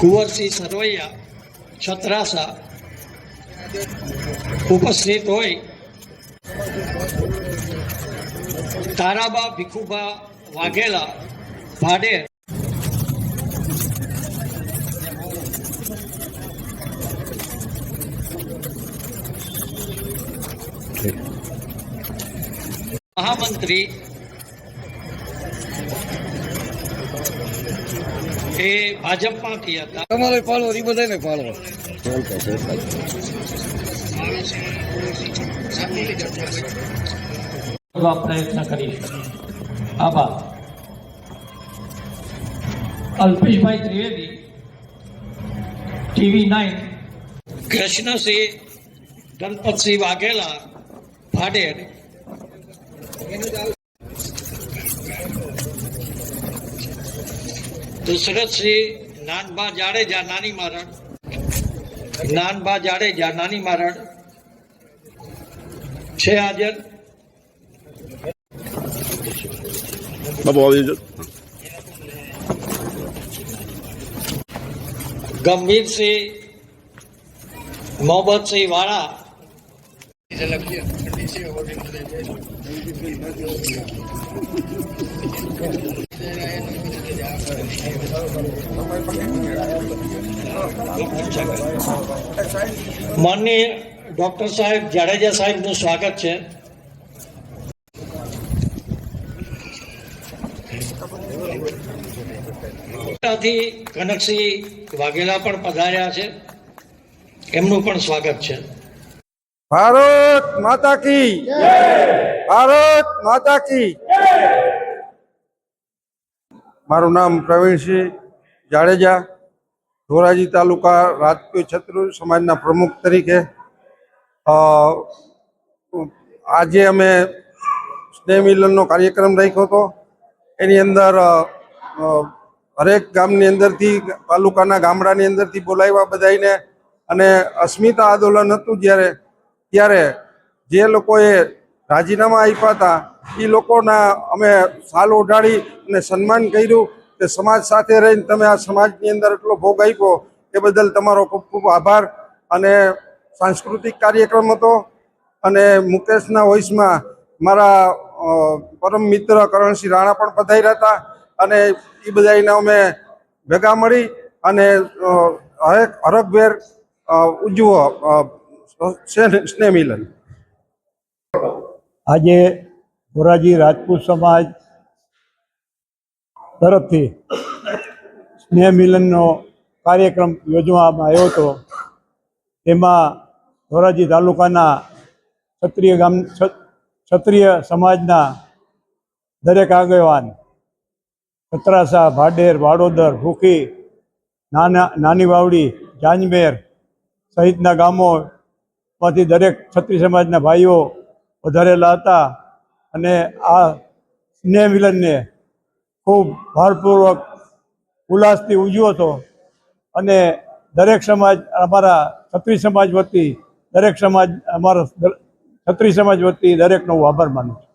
કુંવરસિંહ સરવૈયા છત્રાસા ઉપસ્થિત હોય. તારાબા ભીખુભા વાઘેલા ભાડેર. મહામંત્રી એ ભાજપમાંથી હતા. તમારે ફાળો એ બધાને ફાળો. પ્રયત્ન કરીશું. આભાર. Alpeshbhai Trivedi TV nine. Krishnasinh Ganpatsinh Vaghela Bhader. Dashrathsinh Nanba Jadeja નાની મારણ. નાનબા જાડેજા નાની મારણ. છે હાજર? બાબુ આવી ગંભીરસિંહ મોહમ્મદસિંહ વાળા. માનનીય ડોક્ટર સાહેબ જાડેજા સાહેબનું સ્વાગત છે. થી કનકસિંહ વાઘેલા પણ પધાર્યા છે. એમનું પણ સ્વાગત છે. ભારત માતા કી ભારત માતા કી મારું નામ પ્રવીણસિંહ જાડેજા, ધોરાજી તાલુકા રાજકીય છત્રુ સમાજના પ્રમુખ તરીકે. આજે અમે સ્નેહ મિલનનો કાર્યક્રમ રાખ્યો હતો. એની અંદર હરેક ગામની અંદરથી, તાલુકાના ગામડાની અંદરથી બોલાવ્યા બધાઈને અને અસ્મિતા આંદોલન હતું જ્યારે, ત્યારે જે લોકોએ રાજીનામા આપ્યા હતા. એ લોકોના અમે સાલ ઓઢાડી અને સન્માન કર્યું કે સમાજ સાથે રહીને તમે આ સમાજની અંદર એટલો ભોગ આપ્યો એ બદલ તમારો ખૂબ ખૂબ આભાર. અને સાંસ્કૃતિક કાર્યક્રમ હતો અને મુકેશના વોઇસમાં મારા પરમ મિત્ર કરણસિંહ રાણા પણ પધાર્યા હતા અને એ બધાને અમે ભેગા મળી અને હરેક હરકભેર ઉજવો સ્નેહ મિલન. આજે મોરારજી રાજપૂત સમાજ તરફથી સ્નેહ મિલનનો કાર્યક્રમ યોજવામાં આવ્યો હતો. તેમાં ધોરાજી તાલુકાના ક્ષત્રિય ગામ ક્ષત્રિય સમાજના દરેક આગેવાન કતરાસા ભાડેર વાડોદર ભૂખી, નાના, નાની વાવડી, જાંજમેર સહિતના ગામોમાંથી દરેક ક્ષત્રિય સમાજના ભાઈઓ વધારેલા હતા અને આ સ્નેહ મિલનને ખૂબ ભારપૂર્વક ઉલ્લાસથી ઉજવ્યો હતો અને દરેક સમાજ અમારા ક્ષત્રિય સમાજ વતી, દરેક સમાજ અમારા ક્ષત્રિય સમાજ વતી દરેકનો હું આભાર માનું છું.